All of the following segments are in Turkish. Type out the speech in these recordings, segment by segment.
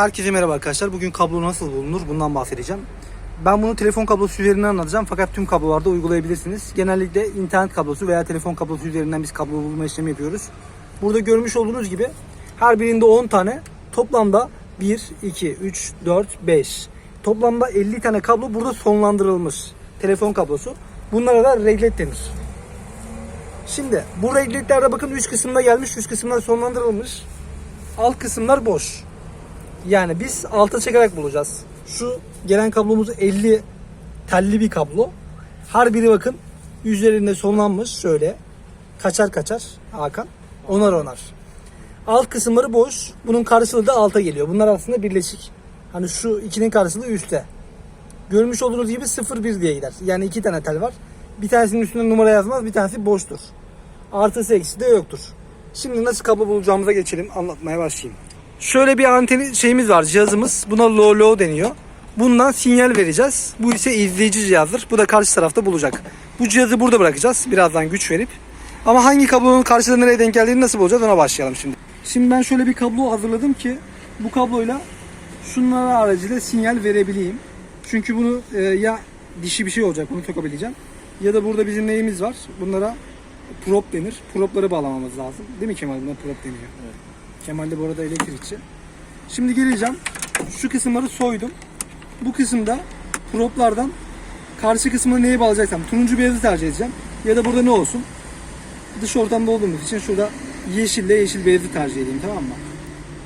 Herkese merhaba arkadaşlar. Bugün kablo nasıl bulunur bundan bahsedeceğim. Ben bunu telefon kablosu üzerinden anlatacağım fakat tüm kablolarda uygulayabilirsiniz. Genellikle internet kablosu veya telefon kablosu üzerinden biz kablo bulma işlemi yapıyoruz. Burada görmüş olduğunuz gibi her birinde 10 tane toplamda 1, 2, 3, 4, 5 toplamda 50 tane kablo burada sonlandırılmış. Telefon kablosu. Bunlara da reglet denir. Şimdi bu regletlerde bakın 3 kısımda gelmiş, 3 kısımda sonlandırılmış. Alt kısımlar boş. Yani biz alta çekerek bulacağız. Şu gelen kablomuz 50 telli bir kablo. Her biri bakın üzerinde sonlanmış şöyle. Kaçar kaçar Hakan. Onar onar. Alt kısımları boş. Bunun karşılığı da alta geliyor. Bunlar aslında birleşik. Hani şu ikinin karşılığı üstte. Görmüş olduğunuz gibi 0-1 diye gider. Yani iki tane tel var. Bir tanesinin üstünde numara yazmaz. Bir tanesi boştur. Artısı eksi de yoktur. Şimdi nasıl kablo bulacağımıza geçelim. Anlatmaya başlayayım. Şöyle bir anteni şeyimiz var cihazımız. Buna low low deniyor. Bundan sinyal vereceğiz. Bu ise izleyici cihazdır. Bu da karşı tarafta bulacak. Bu cihazı burada bırakacağız. Birazdan güç verip. Ama hangi kablonun karşıda nereye denk geldiğini nasıl bulacağız ona başlayalım şimdi. Şimdi ben şöyle bir kablo hazırladım ki bu kabloyla şunlara aracıyla sinyal verebileyim. Çünkü bunu e, ya dişi bir şey olacak bunu takabileceğim. Ya da burada bizim neyimiz var? Bunlara prop denir. Propları bağlamamız lazım. Değil mi Kemal? Buna prop deniyor. Kemal de bu arada elektrikçi. Şimdi geleceğim. Şu kısımları soydum. Bu kısımda proplardan karşı kısmına neyi bağlayacaksam turuncu beyazı tercih edeceğim. Ya da burada ne olsun? Dış ortamda olduğumuz için şurada yeşille yeşil beyazı tercih edeyim tamam mı?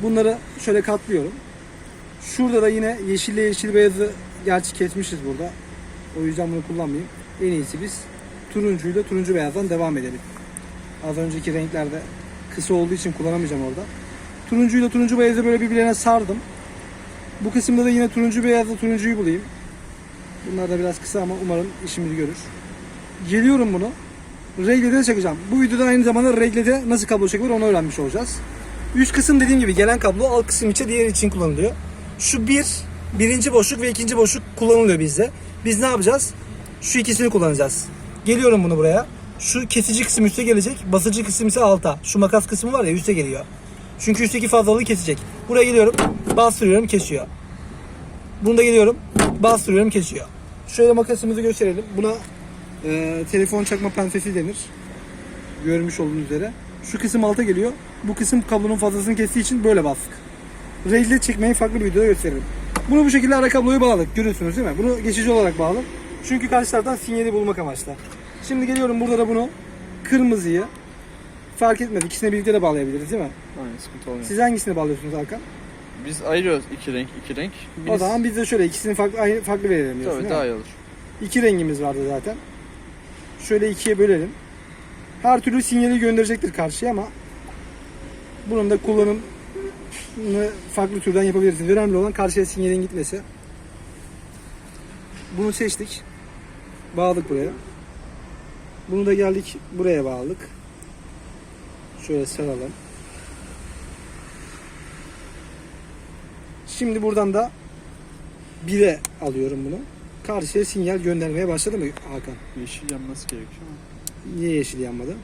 Bunları şöyle katlıyorum. Şurada da yine yeşille yeşil beyazı gerçi kesmişiz burada. O yüzden bunu kullanmayayım. En iyisi biz turuncuyla turuncu beyazdan devam edelim. Az önceki renklerde kısa olduğu için kullanamayacağım orada. Turuncuyla turuncu beyazı böyle birbirine sardım. Bu kısımda da yine turuncu beyazla turuncuyu bulayım. Bunlar da biraz kısa ama umarım işimizi görür. Geliyorum bunu. Reglede çakacağım. Bu videoda aynı zamanda reglede nasıl kablo çekilir onu öğrenmiş olacağız. Üst kısım dediğim gibi gelen kablo alt kısım için diğer için kullanılıyor. Şu bir, birinci boşluk ve ikinci boşluk kullanılıyor bizde. Biz ne yapacağız? Şu ikisini kullanacağız. Geliyorum bunu buraya. Şu kesici kısım üste gelecek. Basıcı kısım ise alta. Şu makas kısmı var ya üste geliyor. Çünkü üstteki fazlalığı kesecek. Buraya geliyorum. Bastırıyorum kesiyor. Bunda geliyorum. Bastırıyorum kesiyor. Şöyle makasımızı gösterelim. Buna e, telefon çakma pensesi denir. Görmüş olduğunuz üzere. Şu kısım alta geliyor. Bu kısım kablonun fazlasını kestiği için böyle bastık. Regle çekmeyi farklı bir videoda gösteririm. Bunu bu şekilde ara kabloyu bağladık. Görüyorsunuz değil mi? Bunu geçici olarak bağlı. Çünkü karşı taraftan sinyali bulmak amaçlı. Şimdi geliyorum burada da bunu kırmızıyı fark etmez. İkisini birlikte de bağlayabiliriz değil mi? Aynen sıkıntı olmuyor. Siz hangisini bağlıyorsunuz Hakan? Biz ayırıyoruz iki renk, iki renk. Biz, O zaman biz de şöyle ikisini farklı aynı farklı verelim diyorsun. tabii değil mi? daha iyi olur. İki rengimiz vardı zaten. Şöyle ikiye bölelim. Her türlü sinyali gönderecektir karşıya ama bunun da kullanımını farklı türden yapabilirsiniz. Önemli olan karşıya sinyalin gitmesi. Bunu seçtik. Bağladık buraya. Bunu da geldik buraya bağladık. Şöyle saralım. Şimdi buradan da 1'e alıyorum bunu. Karşıya sinyal göndermeye başladı mı Hakan? Yeşil yanması gerekiyor ama. Niye yeşil yanmadı?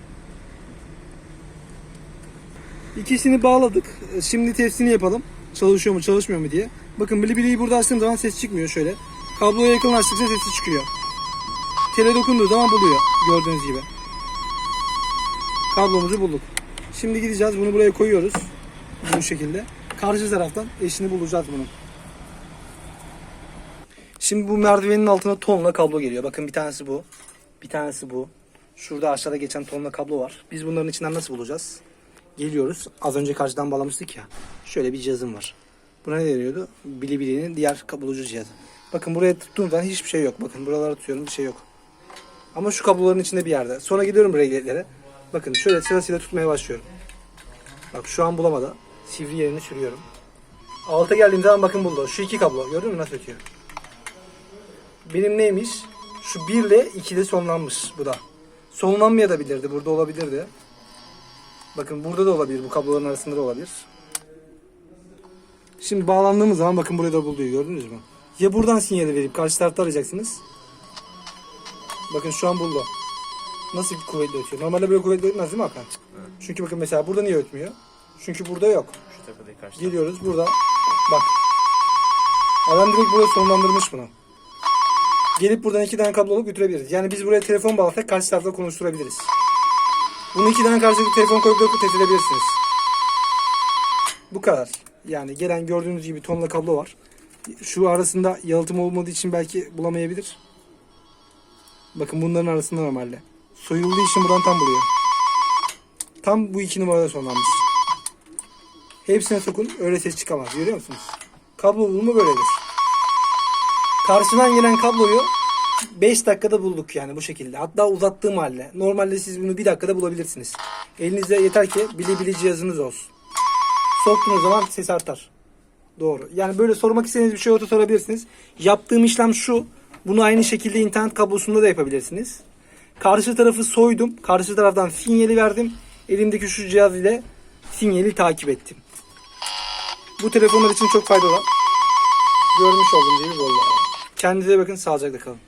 İkisini bağladık. Şimdi testini yapalım. Çalışıyor mu çalışmıyor mu diye. Bakın bilibiliyi burada açtığım zaman ses çıkmıyor şöyle. Kabloya yakınlaştıkça sesi çıkıyor. Tele dokunduğu zaman buluyor. Gördüğünüz gibi. Kablomuzu bulduk. Şimdi gideceğiz. Bunu buraya koyuyoruz. Bu şekilde. Karşı taraftan eşini bulacağız bunun. Şimdi bu merdivenin altına tonla kablo geliyor. Bakın bir tanesi bu. Bir tanesi bu. Şurada aşağıda geçen tonla kablo var. Biz bunların içinden nasıl bulacağız? Geliyoruz. Az önce karşıdan bağlamıştık ya. Şöyle bir cihazım var. Buna ne deniyordu? Bilibili'nin diğer kablocu cihazı. Bakın buraya tuttuğum zaman hiçbir şey yok. Bakın buralara tutuyorum bir şey yok. Ama şu kabloların içinde bir yerde. Sonra gidiyorum regletlere. Bakın şöyle sırasıyla tutmaya başlıyorum. Bak şu an bulamadı. Sivri yerini sürüyorum. Alta geldiğim zaman bakın buldu. Şu iki kablo. Gördün mü nasıl ötüyor? Benim neymiş? Şu 1 ile 2'de sonlanmış bu da. Sonlanmaya da bilirdi. Burada olabilirdi. Bakın burada da olabilir. Bu kabloların arasında da olabilir. Şimdi bağlandığımız zaman bakın buraya da bulduğu gördünüz mü? Ya buradan sinyali verip karşı tarafta arayacaksınız. Bakın şu an buldu. Nasıl bir kuvvetli ötüyor? Normalde böyle kuvvetli ötmez değil mi Hakan? Çünkü bakın mesela burada niye ötmüyor? Çünkü burada yok. Şu tepede karşı. Geliyoruz burada Bak. Adam direkt burada sonlandırmış bunu. Gelip buradan iki tane kablo alıp götürebiliriz. Yani biz buraya telefon bağlasak karşı tarafla konuşturabiliriz. Bunu iki tane karşılıklı telefon koyup test edebilirsiniz. Bu kadar. Yani gelen gördüğünüz gibi tonla kablo var. Şu arasında yalıtım olmadığı için belki bulamayabilir. Bakın bunların arasında normalde. Soyulduğu için buradan tam buluyor. Tam bu iki numarada sonlanmış. Hepsine sokun öyle ses çıkamaz. Görüyor musunuz? Kablo bulma böyledir. Karşıdan gelen kabloyu 5 dakikada bulduk yani bu şekilde. Hatta uzattığım halde. Normalde siz bunu 1 dakikada bulabilirsiniz. Elinizde yeter ki bili bili cihazınız olsun. Soktuğunuz zaman ses artar. Doğru. Yani böyle sormak istediğiniz bir şey olursa sorabilirsiniz. Yaptığım işlem şu. Bunu aynı şekilde internet kablosunda da yapabilirsiniz. Karşı tarafı soydum. Karşı taraftan sinyali verdim. Elimdeki şu cihaz ile sinyali takip ettim. Bu telefonlar için çok faydalı. Görmüş olduğunuz gibi valla. Kendinize bakın. Sağlıcakla kalın.